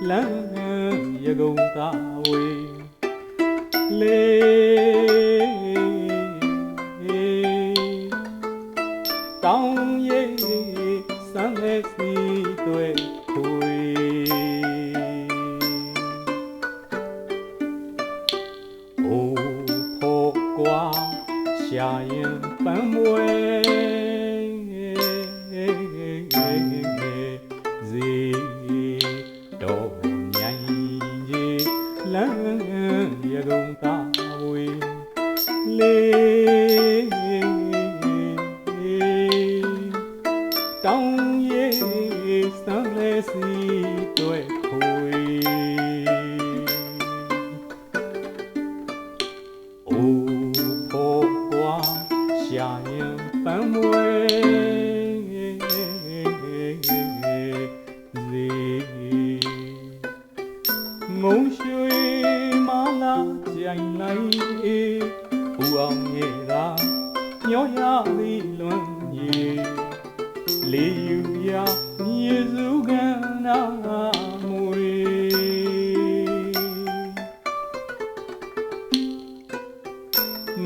Lắng nghe những câu ca, huy. Lắng nghe nhạc, đàn cao 分位 လာကြိုင်လိုက်ဘူအောင်ငယ်ကညောရသည်လွန်ကြီးလေးယူရမြေစုကနာမွေ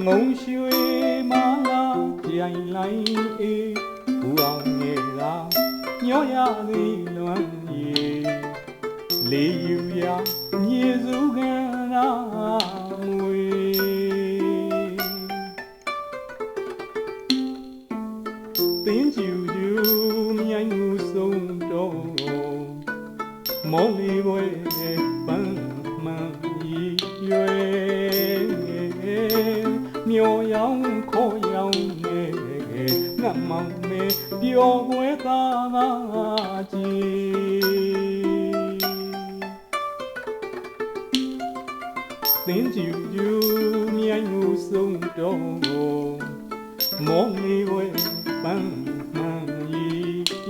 ငုံရွှေမလာကြိုင်လိုက်အေးဘူအောင်ငယ်ကညောရသည်လွမ်းရီလေးယူရမြေစုကနာ မွေတင်းကျူကျူမြိုင်မှုဆုံးတော့မော်လီဘွယ်ပန်းမှန်ကြီးရွယ်မျောရောင်ခေါ်ရောင်နဲ့ငတ်မောင်နဲ့ပျော်ပွဲသားသာကြီး ဆုံးတော့မောင်လေးဝဲပန်းမှန်ရီ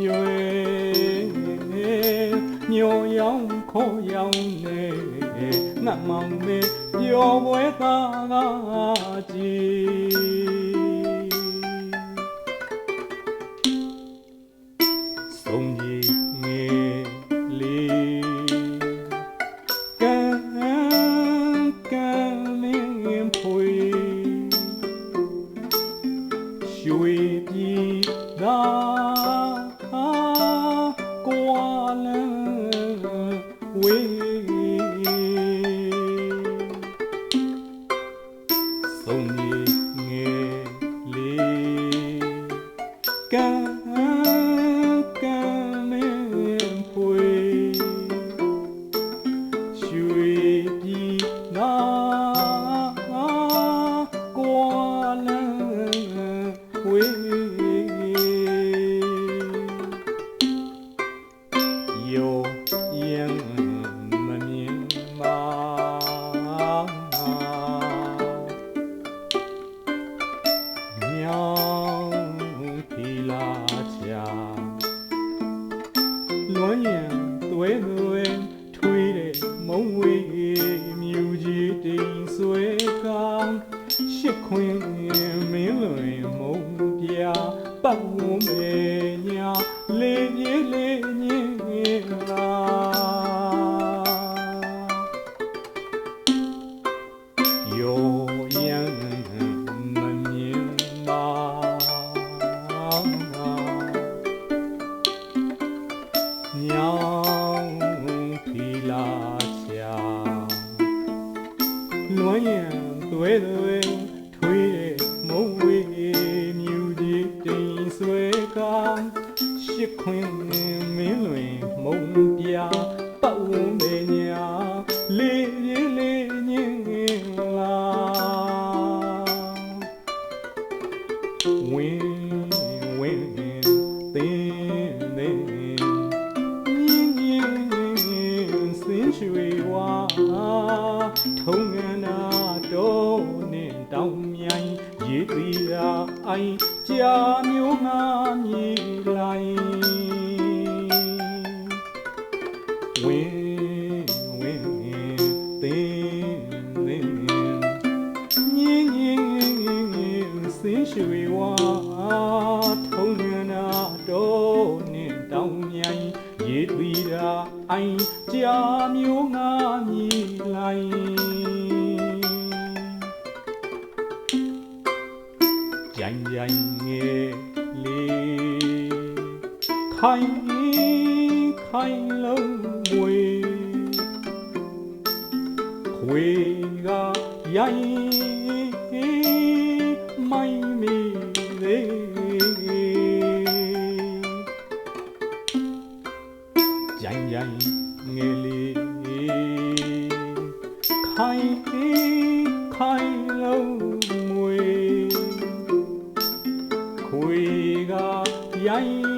ရွယ်ညောရောင်ခေါ်ရောင်နဲ့ငတ်မောင်နဲ့ပျော်ပွဲသားကကြီး ပြည်သာကွာလန်းဝေဆုံးနေငယ်လေးကံကံ Antônia Toedo. ညောင်ဖီလာချာလွမ်းရံသွဲသွဲထွေးတဲ့မုံဝေးမြူကြီးတိမ်ဆွဲကောင်းရှစ်ခွင်းမင်းလွင်မုံပြ ရေသီရာအိုင်ကြာမျိုးငါမြေလိုက်ဝင်ဝင်တင်းတင်းညင်ညင်စင်းရွှေဝါထုံးငနာတော့နဲ့တောင်းမြိုင်ရေသီရာအိုင်ကြာမျိုးငါမြည်လိုက် 人夜里开开了会，会啊呀咪咪嘞。人人夜里开开了会。ai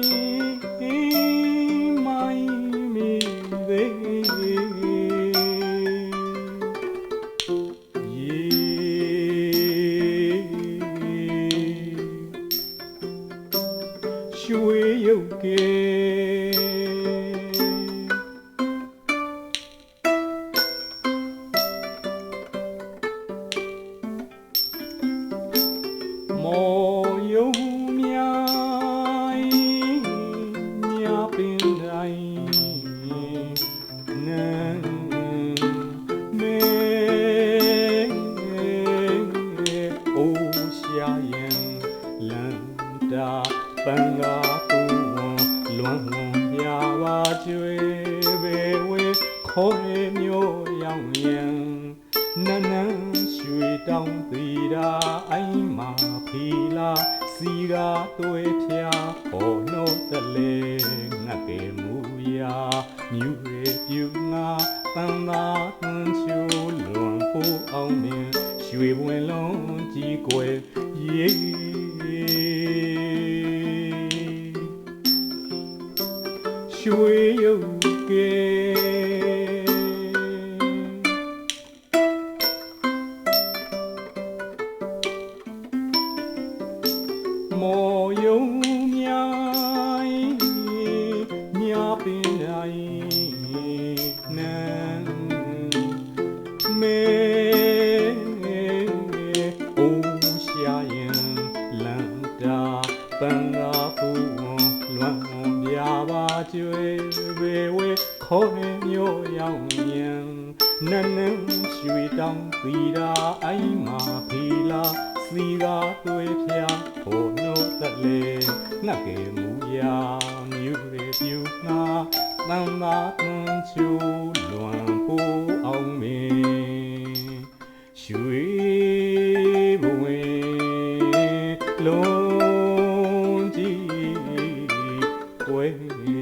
ပန်ကားပူဝန်လွန်ဝန်ပြပါကျွေဘေဝေခေါ်ရမျိုးရောင်ရံနန်းနန်းရွှေတောင်းသီရာအိုင်မာဖီလာစီရာတွေဖျားပေါ်နှုတ်တလေငတ်ကေမူရာမြူရေပြူငါတန်သာသွန်ချိုလွန်ပူအောင်မြင်ရွှေပွင့်လုံးကြီးကွယ်ရေ chuối yêu ghê mồ yêu nhai nhà bên này nàng. Mê ô xa yên lãng ta bằng ngã phù လန်တာပန်သာပူလွမ်းပြပါကျွေဘေဝေခေါ်ရမျိုးရောင်မြန်နန်းနန်းရွှေတောင်းသီရာအိုင်မာဖီလာစီကားတွေဖျားဟိုနှုတ်တ coisa